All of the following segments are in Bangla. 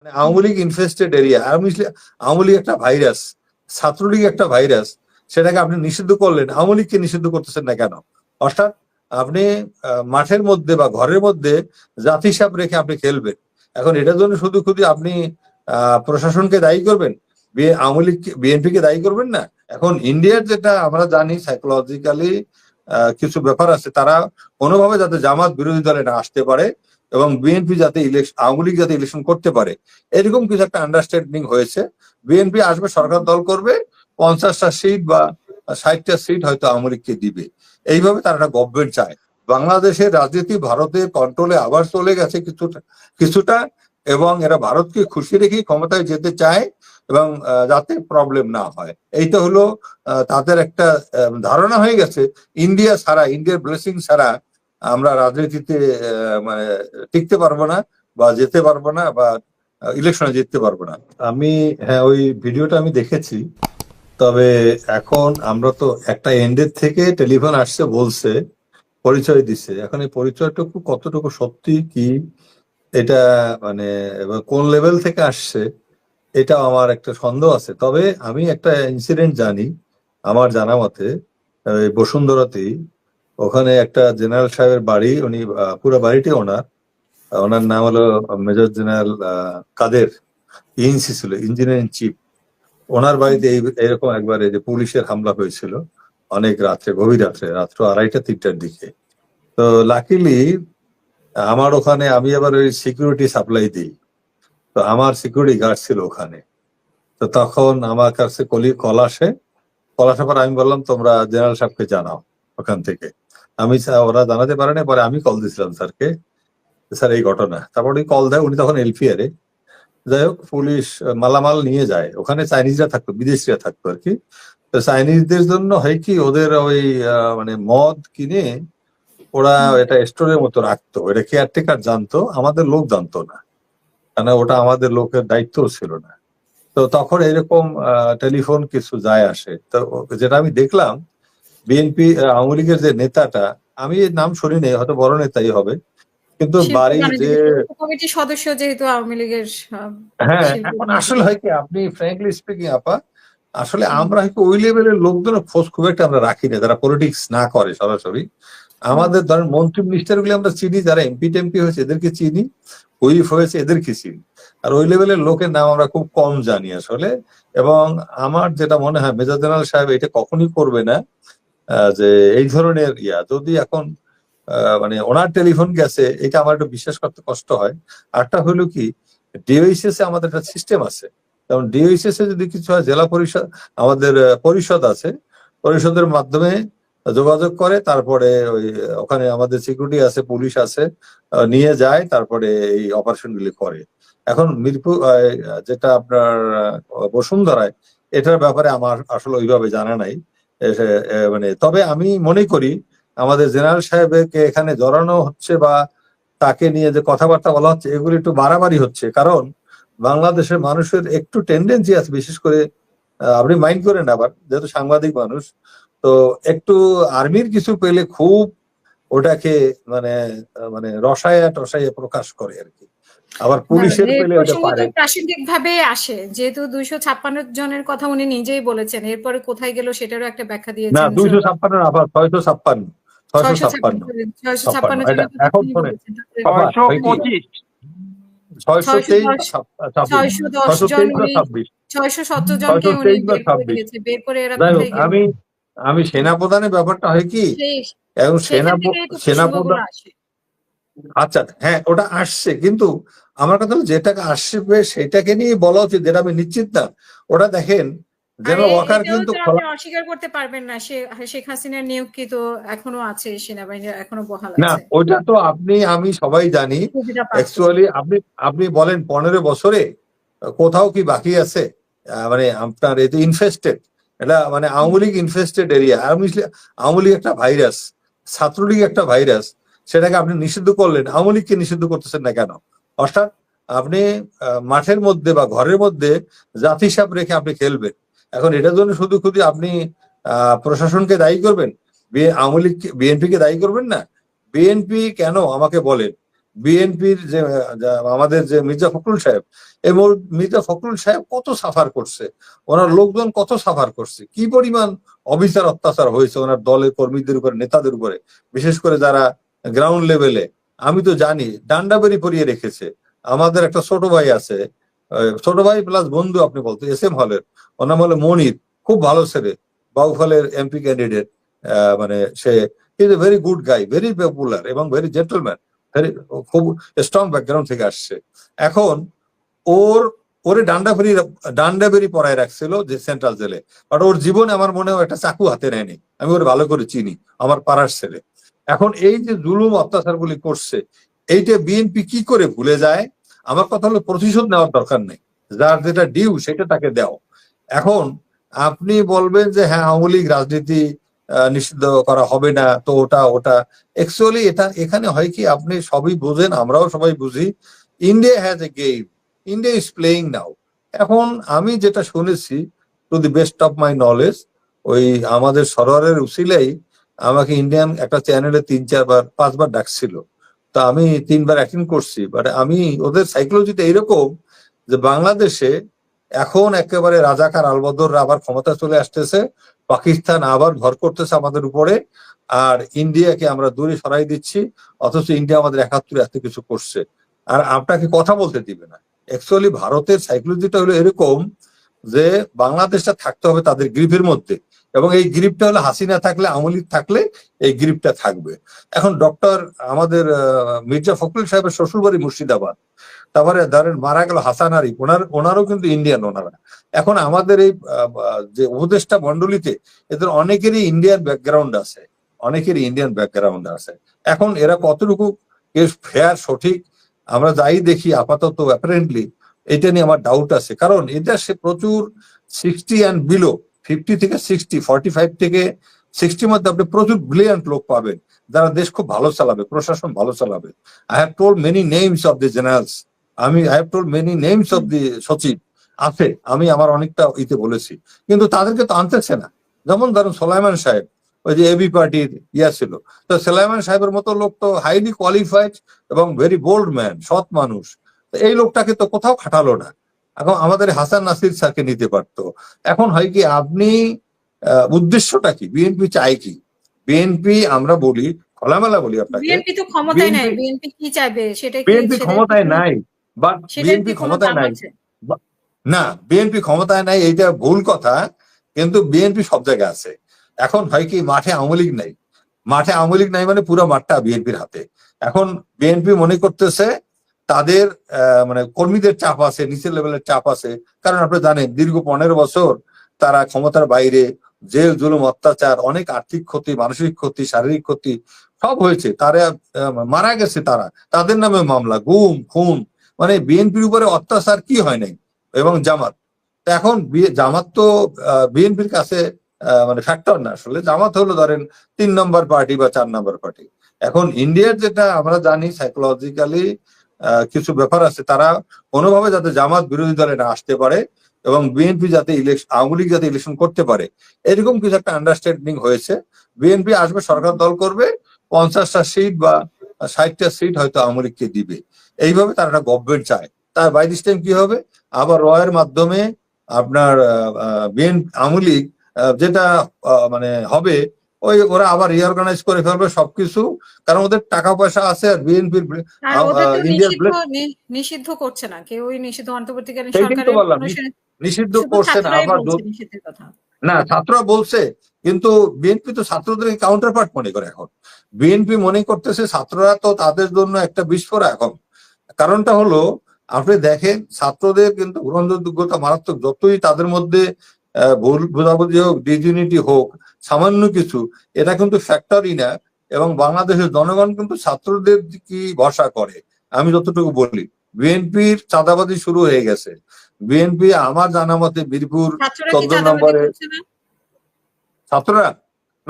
মানে আওয়ামী লীগ ইনফেস্টেড এরিয়া আওয়ামী আওয়ামী লীগ একটা ভাইরাস ছাত্রলীগ একটা ভাইরাস সেটাকে আপনি নিষিদ্ধ করলেন, আওয়ামী লীগকে নিষিদ্ধ করতেছেন না কেন? অর্থাৎ আপনি মাঠের মধ্যে বা ঘরের মধ্যে জাতি হিসাব রেখে আপনি খেলবেন। এখন এটার জন্য শুধু শুধু আপনি প্রশাসনকে দায়ী করবেন? আওয়ামী লীগ বিএনপি কে দায়ী করবেন না? এখন ইন্ডিয়ার যেটা আমরা জানি সাইকোলজিক্যালি কিছু ব্যাপার আছে, তারা কোনোভাবে যাতে জামাত বিরোধী দলে না আসতে পারে এবং বিএনপি যাতে ইলেকশন আওয়ামী লীগ যাতে ইলেকশন করতে পারে, এরকম কিছু একটা আন্ডারস্ট্যান্ডিং হয়েছে। বিএনপি আসবে, সরকার দল করবে, পঞ্চাশটা সিট বা ষাটটা সিট হয়তো আওয়ামী লীগকে দিবে। এইভাবে তারা একটা গভর্নমেন্ট চায়। বাংলাদেশের রাজনীতি ভারতের কন্ট্রোলে আবার চলে গেছে কিছুটা কিছুটা, এবং এরা ভারতকে খুশি রেখেই ক্ষমতায় যেতে চায়। এবং যাতে প্রবলেম না হয়। এইটা হলো তাদের একটা ধারণা হয়ে গেছে, ইন্ডিয়া ছাড়া, ইন্ডিয়ার ব্লেসিং ছাড়া আমরা রাজনীতিতে মানে টিকতে পারব না বা যেতে পারব না বা ইলেকশনে জিততে পারব না। আমি হ্যাঁ ওই ভিডিওটা আমি দেখেছি, তবে এখন আমরা তো একটা এন্ডের থেকে টেলিফোন আসছে, বলছে, পরিচয় দিছে। এখন এই পরিচয়টুকু কতটুকু সত্যি, কি, এটা মানে কোন লেভেল থেকে আসছে এটা আমার একটা সন্দেহ আছে। তবে আমি একটা ইনসিডেন্ট জানি আমার জানা মতে বসুন্ধরাতেই ওখানে একটা জেনারেল সাহেবের বাড়ি, উনি পুরো বাড়িটি ওনার ওনার নাম হলো মেজর জেনারেল কাদের ইনসি ছিল ইঞ্জিনিয়ারিং চিফ ওনার বাড়িতে এই, এরকম একবার এই যে পুলিশের হামলা হয়েছিল, অনেক রাত্রে, গভীর রাত্রে, রাত্র আড়াইটা, তিনটার দিকে। তো লাকিলি আমার ওখানে আমি আবার ওই সিকিউরিটি সাপ্লাই দিই। তো আমার সিকিউরিটি গার্ড ছিল ওখানে। তো তখন আমার কাছে কলি, কল আসে। কল আসার পর আমি বললাম, তোমরা জেনারেল সাহেবকে জানাও ওখান থেকে। আমি ওরা জানাতে পারেনি, পরে আমি কল দিয়েছিলাম স্যারকে। স্যার, এই ঘটনা। তারপর উনি কল দেয়, উনি তখন এলপিআরে যাই হোক, পুলিশ মালামাল নিয়ে যায়। ওখানে চাইনিজরা থাকতো, বিদেশিরা থাকতো আর কি। তো চাইনিজদের জন্য হয় কি, ওদের ওই মানে মদ কিনে ওরা এটা স্টোরের মতো রাখতো। এটা কেয়ারটেকার জানতো, আমাদের লোক জানতো না। কেন ওটা আমাদের লোকের দায়িত্ব ছিল না। তো তখন এরকম টেলিফোন কিছু যায় আসে। তো যেটা আমি দেখলাম বিএনপি আওয়ামী লীগের যে নেতাটা আমি নাম শুনি নেই হয়তো বড় নেতাই হবে। কিন্তু বাড়ির যে কমিটির সদস্য যেহেতু আওয়ামী লীগের হ্যাঁ এখন আসলে হয় কি আপনি ফ্র্যাঙ্কলি স্পিকিং আপা আসলে আমরা হয়তো ওই লেভেলের লোকজনের খোঁজ খুব একটা আমরা রাখি না যারা পলিটিক্স না করে সরাসরি। আমাদের ধরেন মন্ত্রী মিনিস্টারগুলো আমরা চিনি যারা এমপি টেমপি হয়েছে এদেরকে চিনি। হুইফ হয়েছে এদের চিনি আর ওই লেভেলের লোকের নাম আমরা খুব কম জানি আসলে। এবং আমার যেটা মনে হয়, মেজর জেনারেল সাহেব এটা কখনই করবে না যে এই ধরনের ইয়া। যদি এখন মানে ওনার টেলিফোন গেছে, এটা আমার একটু বিশ্বাস করতে কষ্ট হয়। আরটা হলো কি ডিওইসিএস এ আমাদের একটা সিস্টেম আছে। যেমন ডিওইসিএস এ যদি কিছু হয়, জেলা পরিষদ, আমাদের পরিষদ আছে। পরিষদের মাধ্যমে যোগাযোগ করে, তারপরে ওই, ওখানে আমাদের সিকিউরিটি আছে পুলিশ আছে নিয়ে যায়, তারপরে এই অপারেশন গুলি করে। এখন মিরপুর যেটা আপনার বসুন্ধরায়, এটার ব্যাপারে আমার আসলে ওইভাবে জানা নাই। মানে তবে আমি মনে করি, আমাদের জেনারেল সাহেবকে এখানে জড়ানো হচ্ছে বা তাকে নিয়ে যে কথাবার্তা বলা হচ্ছে, এগুলো একটু বাড়াবাড়ি হচ্ছে। কারণ বাংলাদেশের মানুষের একটু টেন্ডেন্সি আছে, বিশেষ করে আপনি মাইন্ড করেন আবার যেহেতু সাংবাদিক মানুষ তো একটু আর্মির কিছু পেলে খুব ওটাকে মানে আহ, মানে রসায়া টসায়া প্রকাশ করে আর কি। আবার পুলিশের পেলে ওটা পারে। প্রাসঙ্গিক ভাবে আসে যেহেতু দুইশো ছাপ্পান্ন জনের কথা উনি নিজেই বলেছেন এরপরে কোথায় গেল সেটারও একটা ব্যাখ্যা না দুইশো ছাপ্পান্ন আবার ছয়শো ছাপ্পান্ন ছয়শো ছাপ্পান্ন। ছয়শো ছাপ্পান্ন, এখন শোনেন। ছয়শো পঁচিশ। ছয়শো ছয়শো তেইশ ছাব্বিশ? ছয়শো সত্তর জনকে উনি বের করে বের করে এরা যাই হোক কোথায় গেল আমি আমি সেনাপ্রধানের ব্যাপারটা হয় কি? তো সেনাপ্রধান আচ্ছা হ্যাঁ ওটা আসছে কিন্তু আমার কথা হলো যেটাকে আসবে সেটাকে নিয়ে বলা উচিত যেটা আমি নিশ্চিত না। ওটা দেখেন জেনারেল ওয়াকার কিন্তু অস্বীকার করতে পারবেন না। শেখ হাসিনার নিয়োগ কি তো এখনও আছে সেনাবাহিনীর এখনও বহাল না ওটা তো আপনি আমি সবাই জানি অ্যাকচুয়ালি আপনি আপনি বলেন পনেরো বছরে কোথাও কি বাকি আছে? মানে আপনার এতে ইনফেস্টেড এটা মানে আওয়ামী লীগ ইনফেস্টেড এরিয়া আওয়ামী লীগ- একটা ভাইরাস ছাত্রলীগ একটা ভাইরাস সেটাকে আপনি নিষিদ্ধ করলেন। আওয়ামী লীগকে নিষিদ্ধ করতেছেন না কেন? অর্থাৎ আপনি মাঠের মধ্যে বা ঘরের মধ্যে জাতি হিসাব রেখে আপনি খেলবেন। এখন এটার জন্য শুধু শুধু আপনি প্রশাসনকে দায়ী করবেন? আওয়ামী লীগ বিএনপি কে দায়ী করবেন না? বিএনপি কেন আমাকে বলেন? বিএনপির যে আমাদের যে মির্জা ফখরুল সাহেব, এই মর- মির্জা ফখরুল সাহেব কত সাফার করছে? ওনার লোকজন কত সাফার করছে? কি পরিমাণ অবিচার, অত্যাচার হয়েছে ওনার দলের কর্মীদের উপরে, নেতাদের উপরে? বিশেষ করে যারা গ্রাউন্ড লেভেলে আমি তো জানি ডান্ডাবেরি পরিয়ে রেখেছে। আমাদের একটা ছোট ভাই আছে ছোট ভাই প্লাস বন্ধু আপনি বলতে এস এম হলের ওর নাম হলো মনির, খুব ভালো ছেলে, বাউফলের এমপি ক্যান্ডিডেট মানে সে is a very good guy very popular এবং ভেরি জেন্টলম্যান খুব স্ট্রং ব্যাকগ্রাউন্ড থেকে আসছে। এখন ওর, ওরে ডান্ডাবেরি ডান্ডাবেরি পড়ায় রাখছিল যে সেন্ট্রাল জেলে বাট ওর জীবনে আমার মনে হয় একটা চাকু হাতে নেয়নি। আমি ওর ভালো করে চিনি, আমার পাড়ার ছেলে। এখন এই যে জুলুম অত্যাচারগুলি করছে, এইটা বিএনপি কি করে ভুলে যায়? আমার কথা হলো প্রতিশোধ নেওয়ার দরকার নেই। যার যেটা ডিউ সেটা তাকে দাও। এখন আপনি বলবেন যে হ্যাঁ আওয়ামী লীগ রাজনীতি নিষিদ্ধ করা হবে না। তো ওটা ওটা। অ্যাকচুয়ালি এটা, এখানে হয় কি, আপনি সবই বুঝেন, আমরাও সবাই বুঝি। India has a game India is playing now এখন আমি যেটা শুনেছি to the best of my knowledge ওই আমাদের সরোয়ারের উসিলেই আমাকে ইন্ডিয়ান একটা চ্যানেলে তিন, চারবার, পাঁচবার ডাকছিল। তা আমি তিনবার অ্যাটেন্ড করছি বাট আমি, ওদের সাইকোলজিটা এরকম যে বাংলাদেশে এখন একেবারে রাজাকার আলবদর আবার ক্ষমতা চলে আসতেছে। পাকিস্তান আবার ভর করতেছে আমাদের উপরে, আর ইন্ডিয়াকে আমরা দূরে সরাই দিচ্ছি, অথচ ইন্ডিয়া আমাদের একাত্তরে এত কিছু করছে। আর আপনাকে কথা বলতে দিবে না? অ্যাকচুয়ালি ভারতের সাইকোলজিটা হলো এরকম যে বাংলাদেশটা থাকতে হবে তাদের গ্রিপের মধ্যে, এবং এই গ্রিপটা হলো হাসিনা থাকলে আমলিক থাকলে এই গ্রিপটা থাকবে। এখন ডক্টর আমাদের মির্জা ফখরুল সাহেবের শ্বশুরবাড়ি মুর্শিদাবাদ। তারপরে ধরেন মারা গেল হাসান আরিফ, ওনার, ওনারও কিন্তু ইন্ডিয়ান ওনারা। এখন আমাদের এই যে উপদেষ্টা মন্ডলীতে এদের অনেকেরই ইন্ডিয়ান ব্যাকগ্রাউন্ড আছে, অনেকেরই ইন্ডিয়ান ব্যাকগ্রাউন্ড আছে। এখন এরা কতটুকু ফেয়ার সঠিক, আমরা যাই দেখি আপাতত অ্যাপারেন্টলি এটা নিয়ে আমার ডাউট আছে। কারণ এটা সে প্রচুর সিক্সটি অ্যান্ড বিলো ফিফটি থেকে সিক্সটি ফর্টি ফাইভ থেকে সিক্সটির মধ্যে আপনি প্রচুর ব্রিলিয়ান্ট লোক পাবেন। যারা দেশ খুব ভালো চালাবে, প্রশাসন ভালো চালাবে। I have told many names of the generals আমি I told many names of the সচিব আছে আমি আমার অনেকটা ইতে বলেছি। কিন্তু তাদেরকে তো আনতেছে না। যেমন ধরুন সোলাইমান সাহেব ওই যে এবি পার্টির ইয়া ছিল। তো সোলাইমান সাহেবের মতো লোক তো হাইলি কোয়ালিফাইড এবং ভেরি বোল্ড ম্যান সৎ মানুষ। এই লোকটাকে তো কোথাও খাটালো না। এখন আমাদের হাসান নাসির স্যারকে নিতে পারতো। এখন হয় কি আপনি উদ্দেশ্যটা কি? বিএনপি চাই কি? বিএনপি আমরা বলি খোলামেলা বলি আপনাকে। বিএনপি তো ক্ষমতায় নাই। বিএনপি কি চাইবে? সেটা বিএনপি ক্ষমতায় নাই। বা বিএনপি ক্ষমতায় নাই। না বিএনপি ক্ষমতায় নাই এইটা ভুল কথা কিন্তু বিএনপি সব জায়গায় আছে। এখন হয় কি মাঠে আওয়ামী লীগ নাই। মাঠে আওয়ামী লীগ নাই মানে পুরো মাঠটা বিএনপির হাতে। এখন বিএনপি মনে করতেছে তাদের মানে কর্মীদের চাপ আছে নিচের লেভেলের চাপ আছে। কারণ আপনি জানেন দীর্ঘ পনেরো বছর তারা ক্ষমতার বাইরে জেল জুলুম অত্যাচার অনেক আর্থিক ক্ষতি মানসিক ক্ষতি শারীরিক ক্ষতি সব হয়েছে। তারা মারা গেছে তারা। তাদের নামে মামলা গুম খুন মানে বিএনপির উপরে অত্যাচার কি হয় নাই? এবং জামাত? এখন জামাত তো বিএনপির কাছে মানে ফ্যাক্টর না। আসলে জামাত হলো ধরেন তিন নম্বর পার্টি বা চার নম্বর পার্টি। এখন ইন্ডিয়ার যেটা আমরা জানি সাইকোলজিক্যালি কিছু ব্যাপার আছে, তারা কোনোভাবে যাতে জামাত বিরোধী দলে না আসতে পারে এবং বিএনপি যাতে ইলেকশন আওয়ামী লীগ যাতে ইলেকশন করতে পারে, এরকম কিছু একটা আন্ডারস্ট্যান্ডিং হয়েছে। বিএনপি আসবে, সরকার দল করবে, পঞ্চাশটা সিট বা ষাটটা সিট হয়তো আওয়ামী লীগকে দিবে। এইভাবে তারা একটা গভর্নমেন্ট চায়। তার বাই দিস টাইম কি হবে? আবার রয়ের মাধ্যমে আপনার বিএন আওয়ামী লীগ যেটা মানে হবে ওই ওরা আবার রিঅর্গানাইজ করে ফেলবে সবকিছু। কারণ ওদের টাকা পয়সা আছে আর বিএনপির ইন্ডিয়ার নিষিদ্ধ করছে না। কেউই নিষিদ্ধ অন্তর্বর্তীকালীন সরকারের নিষিদ্ধ করছে না আবার না ছাত্ররা বলছে কিন্তু বিএনপি তো ছাত্রদেরকে কাউন্টার পার্ট মনে করে এখন। বিএনপি মনে করতেছে ছাত্ররা তো তাদের জন্য একটা বিস্ফোরা এখন। কারণটা হলো আপনি দেখেন ছাত্রদের কিন্তু গ্রহণযোগ্যতা মারাত্মক যতই তাদের মধ্যে ভুল বোঝাবুঝি হোক ডিজিউনিটি হোক সামান্য কিছু এটা কিন্তু ফ্যাক্টরই না এবং বাংলাদেশের জনগণ কিন্তু ছাত্রদের কি ভরসা করে? আমি যতটুকু বলি বিএনপির চাঁদাবাজি শুরু হয়ে গেছে। বিএনপি আমার জানা মতে বীরপুর চোদ্দ নম্বরে- ছাত্ররা?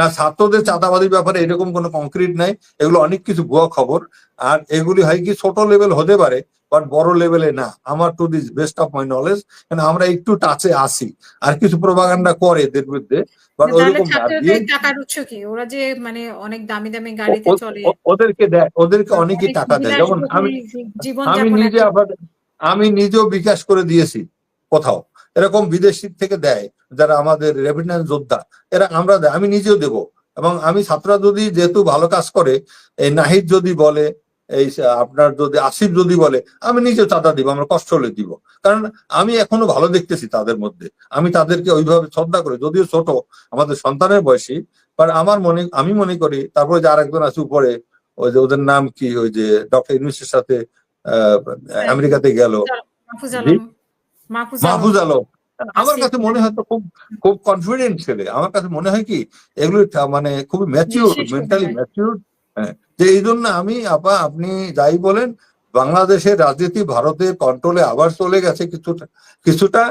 না ছাত্রদের চাঁদাবাদির ব্যাপারে এরকম কোনো কংক্রিট নাই। এগুলো অনেক কিছু ভুয়া খবর। আর এগুলি হয় কি ছোট লেভেল হতে পারে বাট বড় লেভেলে না। আমার to this best of my knowledge কারণ আমরা একটু টাচে আসি আর কিছু প্রভাগান্ডা করে এদের বিরুদ্ধে বাট ওইরকম টাকার উৎস কি? ওরা যে মানে অনেক দামি দামি গাড়িতে চলে। ওদেরকে দেয় ওদেরকে অনেকে অনেক টাকা দেয়। যেমন আমি আমি নিজে আমি নিজেও বিকাশ করে দিয়েছি কোথাও। এরকম বিদেশি থেকে দেয় যারা আমাদের রেভিডেন্স যোদ্ধা। এরা আমরা আমি নিজেও দেব। এবং আমি ছাত্ররা যদি যেহেতু ভালো কাজ করে এই নাহিদ যদি বলে এই আপনার যদি আসিফ যদি বলে আমি নিজেও চাঁদা দিব আমরা কষ্ট হলে দিব। কারণ আমি এখনও ভালো দেখতেছি তাদের মধ্যে। আমি তাদেরকে ওইভাবে শ্রদ্ধা করি যদিও ছোট আমাদের সন্তানের বয়সী বাট আমার মনে আমি মনে করি তারপরে যে আরেকজন আছে উপরে ওই যে ওদের নাম কি ওই যে ডক্টর ইউনুসের সাথে আহ, আমেরিকাতে গেল। মাহফুজ আলম। আমার কাছে মনে হয় তো খুব খুব কনফিডেন্ট ছেলে। আমার কাছে মনে হয় কি এগুলো মানে খুবই ম্যাচিউর মেন্টালি। ম্যাচিউর যে এই জন্য আমি আপা আপনি যাই বলেন বাংলাদেশের রাজনীতি ভারতের কন্ট্রোলে আবার চলে গেছে কিছুটা কিছুটা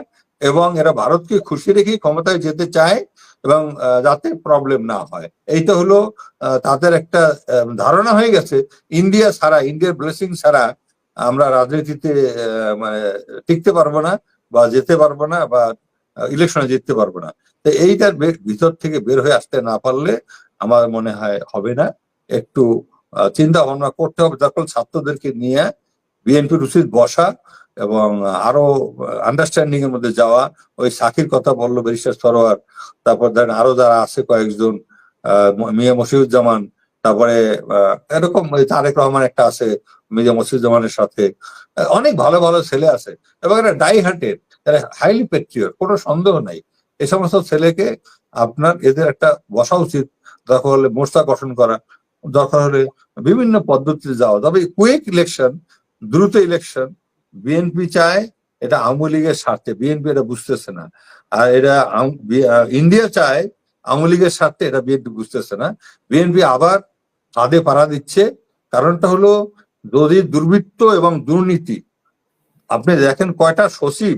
এবং এরা ভারতকে খুশি রেখেই ক্ষমতায় যেতে চায় এবং যাতে প্রবলেম না হয়। এইটা হলো তাদের একটা ধারণা হয়ে গেছে ইন্ডিয়া ছাড়া ইন্ডিয়ার ব্লেসিং ছাড়া আমরা রাজনীতিতে মানে টিকতে পারব না বা যেতে পারব না বা ইলেকশনে জিততে পারব না। তো এইটার ভিতর থেকে বের হয়ে আসতে না পারলে আমার মনে হয় হবে না। একটু চিন্তা ভাবনা করতে হবে। তখন ছাত্রদেরকে নিয়ে বিএনপির উচিত বসা এবং আরও আন্ডারস্ট্যান্ডিং এর মধ্যে যাওয়া। ওই সাকির কথা বলল ব্যারিস্টার সরোয়ার। তারপর ধরেন আরও যারা আছে কয়েকজন মিয়া মশিউজ্জামান। তারপরে এরকম তারেক রহমান একটা আছে। মির্জা মসিউজ্জামানের সাথে অনেক ভালো ভালো ছেলে আছে। এবং এরা ডাই হার্টেড এরা হাইলি পেট্রিয়র কোনো সন্দেহ নাই। এই সমস্ত ছেলেকে আপনার এদের একটা বসা উচিত। দরকার হলে মোর্চা গঠন করা, দরকার হলে বিভিন্ন পদ্ধতিতে যাওয়া। তবে কুইক ইলেকশন দ্রুত ইলেকশন বিএনপি চায়, এটা আওয়ামী লীগের স্বার্থে। বিএনপি এটা বুঝতেছে না। আর এটা ইন্ডিয়া চায়, আওয়ামী লীগের স্বার্থে এটা বিএনপি বুঝতেছে না। বিএনপি আবার ফাঁদে পাড়া দিচ্ছে। কারণটা হলো যদি দুর্বৃত্ত এবং দুর্নীতি, আপনি দেখেন কয়টা সচিব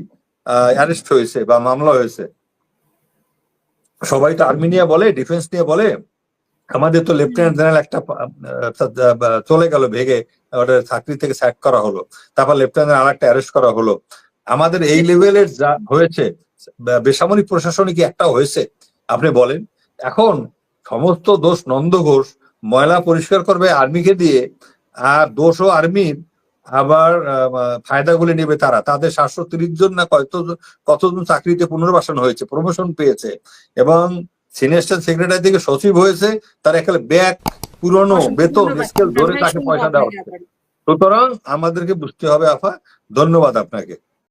অ্যারেস্ট হয়েছে বা মামলা হয়েছে। সবাই তো আর্মি নিয়ে বলে ডিফেন্স নিয়ে বলে। আমাদের তো লেফটেন্যান্ট জেনারেল একটা চলে গেল ভেগে ওটা চাকরি থেকে স্যাক করা হলো। তারপর লেফটেন্যান্ট আর একটা অ্যারেস্ট করা হলো। আমাদের এই লেভেলের যা হয়েছে বেসামরিক প্রশাসনে কি একটা হয়েছে, আপনি বলেন। এখন সমস্ত দোষ নন্দ ঘোষ, ময়লা পরিষ্কার করবে আর্মিকে দিয়ে আর দোষও আর্মির আবার ফায়দাগুলি নেবে তারা। তাদের সাতশো তিরিশ জন না কত কতজন চাকরিতে পুনর্বাসন হয়েছে প্রমোশন পেয়েছে এবং সিনিয়র সেক্রেটারি থেকে সচিব হয়েছে তার একটা ব্যাগ পুরনো বেতন স্কেল ধরে তাকে পয়সা দেওয়া হচ্ছে। সুতরাং আমাদেরকে বুঝতে হবে আফা। ধন্যবাদ আপনাকে।